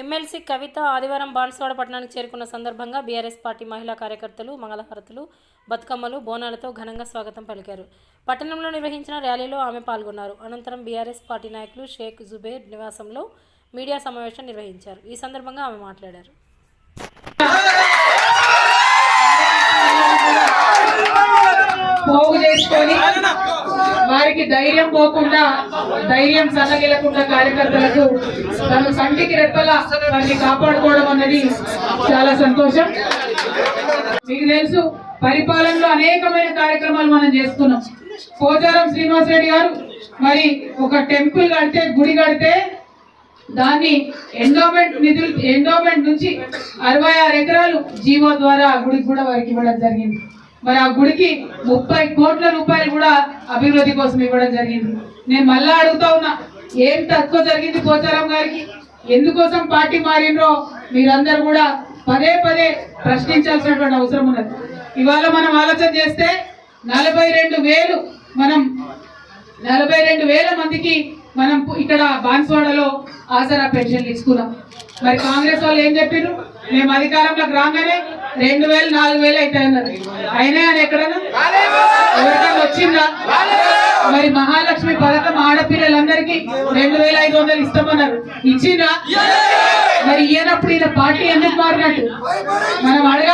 MLC కవిత ఆదివారం బాన్సువాడ పట్టణానికి చేరుకున్న సందర్భంగా బీఆర్ఎస్ పార్టీ మహిళా కార్యకర్తలు మంగళహారతులు బతుకమ్మలు బోనాలతో ఘనంగా స్వాగతం పలికారు. పట్టణంలో నిర్వహించిన ర్యాలీలో ఆమె పాల్గొన్నారు. అనంతరం బీఆర్ఎస్ పార్టీ నాయకులు షేక్ జుబేర్ నివాసంలో మీడియా సమావేశం నిర్వహించారు. ఈ సందర్భంగా ఆమె మాట్లాడారు. వారికి ధైర్యం పోకుండా ధైర్యం సన్నగిలకుండా కార్యకర్తలకు తను సంటికి రెప్పలా వారిని కాపాడుకోవడం అన్నది చాలా సంతోషం. మీకు తెలుసు పరిపాలనలో అనేకమైన కార్యక్రమాలు మనం చేసుకున్నాం పోచారం శ్రీనివాసరెడ్డి గారు మరి ఒక టెంపుల్ కడితే గుడి కడితే దాన్ని ఎండోమెంట్ నిధులు ఎండోమెంట్ నుంచి అరవై ఆరు ఎకరాలు జీవో ద్వారా గుడికి కూడా వారికి ఇవ్వడం జరిగింది. మరి ఆ గుడికి ముప్పై కోట్ల రూపాయలు కూడా అభివృద్ధి కోసం ఇవ్వడం జరిగింది. నేను మళ్ళా అడుగుతా ఉన్నా ఏం తక్కువ జరిగింది పోచారం గారికి? ఎందుకోసం పార్టీ మారినో మీరందరూ కూడా పదే పదే ప్రశ్నించాల్సినటువంటి అవసరం ఉన్నది. ఇవాళ మనం ఆలోచన చేస్తే నలభై రెండు వేలు మనం నలభై రెండు వేల మందికి మనం ఇక్కడ బాన్స్వాడలో ఆసరా పెన్షన్లు ఇచ్చుకున్నాం మరి కాంగ్రెస్ వాళ్ళు ఏం చెప్పారు మేము అధికారంలోకి రాగానే రెండు వేలు నాలుగు వేలు అయితే అన్నారు అయినా అని ఎక్కడన్నా? ఎవరికైనా వచ్చిందా? మరి మహాలక్ష్మి పథకం ఆడపిల్లలందరికీ రెండు వేల ఐదు వందలు ఇస్తామన్నారు. ఇచ్చిందా? మరి ఇయ్యనప్పుడు ఈయన పార్టీ ఎందుకు మారినట్టు? మనం అడగ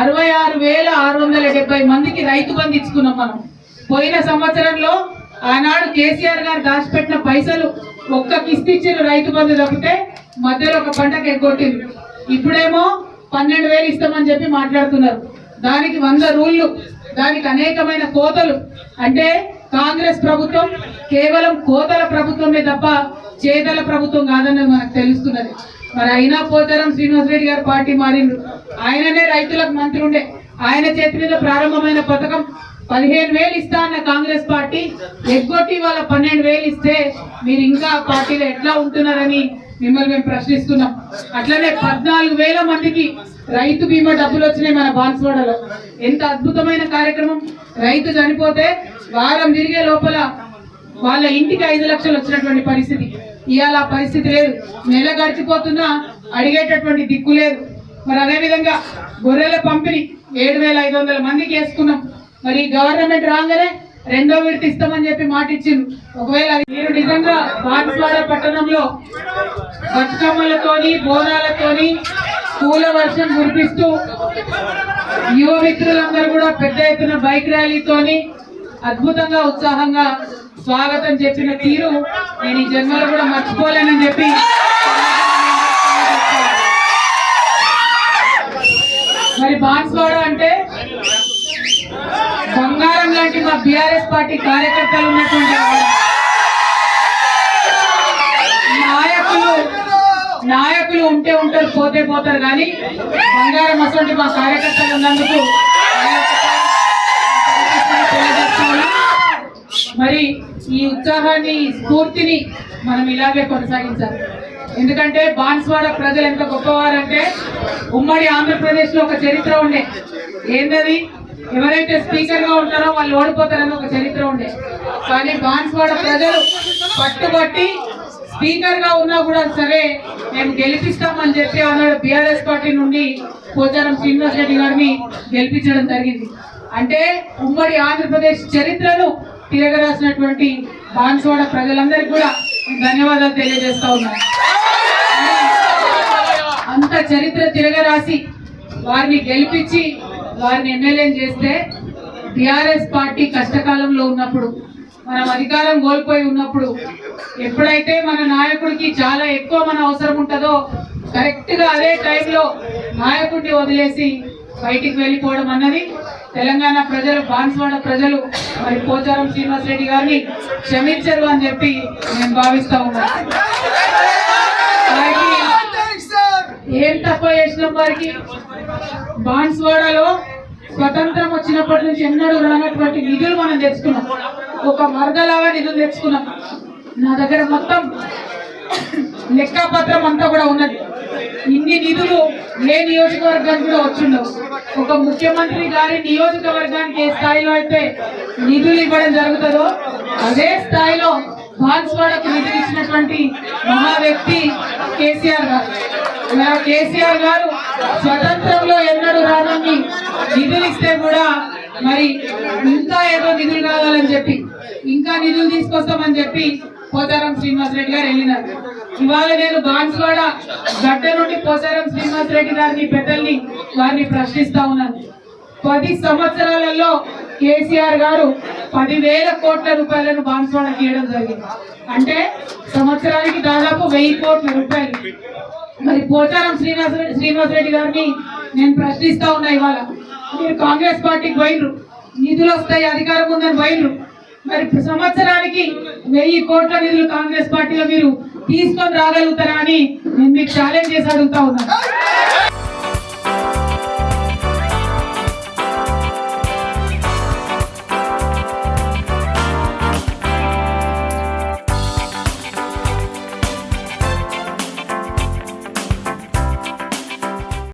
అరవై ఆరు వేల ఆరు వందల డెబ్బై మందికి రైతు బంధు ఇచ్చుకున్నాం మనం. పోయిన సంవత్సరంలో ఆనాడు కేసీఆర్ గారు దాచిపెట్టిన పైసలు ఒక్క కిస్తీ ఇచ్చిన రైతు బంధు తప్పితే మధ్యలో ఒక పంటకు ఎగ్గొట్టింది ఇప్పుడేమో పన్నెండు వేలు ఇస్తామని చెప్పి మాట్లాడుతున్నారు. దానికి వంద రూళ్ళు దానికి అనేకమైన కోతలు. అంటే కాంగ్రెస్ ప్రభుత్వం కేవలం కోతల ప్రభుత్వమే తప్ప చేతల ప్రభుత్వం కాదన్నది మనకు తెలుస్తున్నది. మరి అయినా పోతారం శ్రీనివాస్ రెడ్డి గారు పార్టీ మారిండ్రు ఆయననే రైతులకు మంత్రి ఉండే ఆయన చేతి మీద ప్రారంభమైన పథకం పదిహేను వేలు ఇస్తా అన్న కాంగ్రెస్ పార్టీ. ఎగ్గొట్టి వాళ్ళ పన్నెండు వేలు ఇస్తే మీరు ఇంకా పార్టీలో ఎట్లా ఉంటున్నారని మిమ్మల్ని మేము ప్రశ్నిస్తున్నాం. అట్లనే పద్నాలుగు వేల మందికి రైతు బీమా డబ్బులు వచ్చినాయి మన బాన్స్వాడలో. ఎంత అద్భుతమైన కార్యక్రమం. రైతు చనిపోతే వారం తిరిగే లోపల వాళ్ళ ఇంటికి ఐదు లక్షలు వచ్చినటువంటి పరిస్థితి. ఇవాళ పరిస్థితి లేదు. నెల గడిచిపోతున్నా అడిగేటటువంటి దిక్కు లేదు. మరి అదేవిధంగా గొర్రెల పంపిణీ ఏడు వేల ఐదు వందల మందికి వేసుకున్నాం. మరి గవర్నమెంట్ రాగానే రెండో విడత ఇస్తామని చెప్పి మాట ఇచ్చిండు. ఒకవేళ మీరు నిజంగా బాన్స్వాడ పట్టణంలో బతుకమ్మలతోని బోనాలతోని పూల వర్షం కురిపిస్తూ యువ మిత్రులందరూ కూడా పెద్ద ఎత్తున బైక్ ర్యాలీతోని అద్భుతంగా ఉత్సాహంగా స్వాగతం చెప్పిన తీరు నేను ఈ జన్మలో కూడా మర్చిపోలేనని చెప్పి మరి బాన్స్వాడ అంటే బంగారం లాంటి మా బీఆర్ఎస్ పార్టీ కార్యకర్తలు ఉన్నటువంటి నాయకులు నాయకులు ఉంటే ఉంటారు పోతే పోతారు కానీ బంగారం అసలు మా కార్యకర్తలు ఉన్నందుకు మరి ఈ ఉత్సాహాన్ని ఈ స్ఫూర్తిని మనం ఇలాగే కొనసాగించాలి. ఎందుకంటే బాన్స్వాడ ప్రజలు ఎంత గొప్పవారంటే ఉమ్మడి ఆంధ్రప్రదేశ్లో ఒక చరిత్ర ఉండే. ఏంటది ఎవరైతే స్పీకర్గా ఉంటారో వాళ్ళు ఓడిపోతారని ఒక చరిత్ర ఉండే. కానీ బాన్స్వాడ ప్రజలు పట్టుబట్టి స్పీకర్గా ఉన్నా కూడా సరే మేము గెలిపిస్తామని చెప్పి అన్నాడు బీఆర్ఎస్ పార్టీ నుండి పోచారం శ్రీనివాస్ రెడ్డి గారిని గెలిపించడం జరిగింది. అంటే ఉమ్మడి ఆంధ్రప్రదేశ్ చరిత్రను తిరగరాసినటువంటి బాన్సువాడ ప్రజలందరికీ కూడా ధన్యవాదాలు తెలియజేస్తా ఉన్నాను అంత చరిత్ర తిరగరాసి వారిని గెలిపించి వారిని ఎమ్మెల్యేని చేస్తే టిఆర్ఎస్ పార్టీ కష్టకాలంలో ఉన్నప్పుడు మనం అధికారం కోల్పోయి ఉన్నప్పుడు ఎప్పుడైతే మన నాయకుడికి చాలా ఎక్కువ మన అవసరం ఉంటుందో కరెక్ట్గా అదే టైంలో నాయకుడిని వదిలేసి బయటికి వెళ్ళిపోవడం అన్నది తెలంగాణ ప్రజలు బాన్స్వాడ ప్రజలు మరి పోచారం శ్రీనివాస్ రెడ్డి గారిని క్షమించరు అని చెప్పి నేను భావిస్తా ఉన్నాను ఏం తప్ప చేసినాం వారికి బాన్స్వాడలో స్వతంత్రం వచ్చినప్పటి నుంచి ఎన్నడూ రానటువంటి నిధులు మనం తెచ్చుకున్నాం. ఒక మరదలాగా నిధులు తెచ్చుకున్నాం. నా దగ్గర మొత్తం లెక్కాపత్రం అంతా కూడా ఉన్నది. ఇన్ని నిధులు ఏ నియోజకవర్గానికి కూడా వచ్చిండవు. ఒక ముఖ్యమంత్రి గారి నియోజకవర్గానికి ఏ స్థాయిలో అయితే నిధులు ఇవ్వడం జరుగుతుందో అదే స్థాయిలో బాన్స్వాడకు నిధులు ఇచ్చినటువంటి మహా వ్యక్తి కేసీఆర్ గారు. ఇలా కేసీఆర్ గారు స్వతంత్రంలో ఎన్నడూ రానని నిధులు ఇస్తే కూడా మరి ఇంకా ఏదో నిధులు కావాలని చెప్పి ఇంకా నిధులు తీసుకొస్తామని చెప్పి పోతారం శ్రీనివాసరెడ్డి గారు వెళ్ళినారు. ఇవాళ నేను బాన్స్వాడ గడ్డ నుండి పోచారం శ్రీనివాస్ రెడ్డి గారిని పెద్దల్ని వారిని ప్రశ్నిస్తా ఉన్నాను. పది సంవత్సరాలలో కేసీఆర్ గారు పదివేల కోట్ల రూపాయలను బాన్స్వాడకి ఇవ్వడం జరిగింది. అంటే సంవత్సరానికి దాదాపు వెయ్యి కోట్ల రూపాయలు. మరి పోచారం శ్రీనివాస శ్రీనివాస్ రెడ్డి గారిని నేను ప్రశ్నిస్తా ఉన్నా ఇవాళ. మీరు కాంగ్రెస్ పార్టీకి పోయినరు నిధులు వస్తాయి అధికారం ఉందని పోయినరు మరి సంవత్సరానికి వెయ్యి కోట్ల నిధులు కాంగ్రెస్ పార్టీలో మీరు తీసుకొని రాగలుగుతారా అని నేను మీకు ఛాలెంజ్ చేసి అడుగుతా ఉన్నాను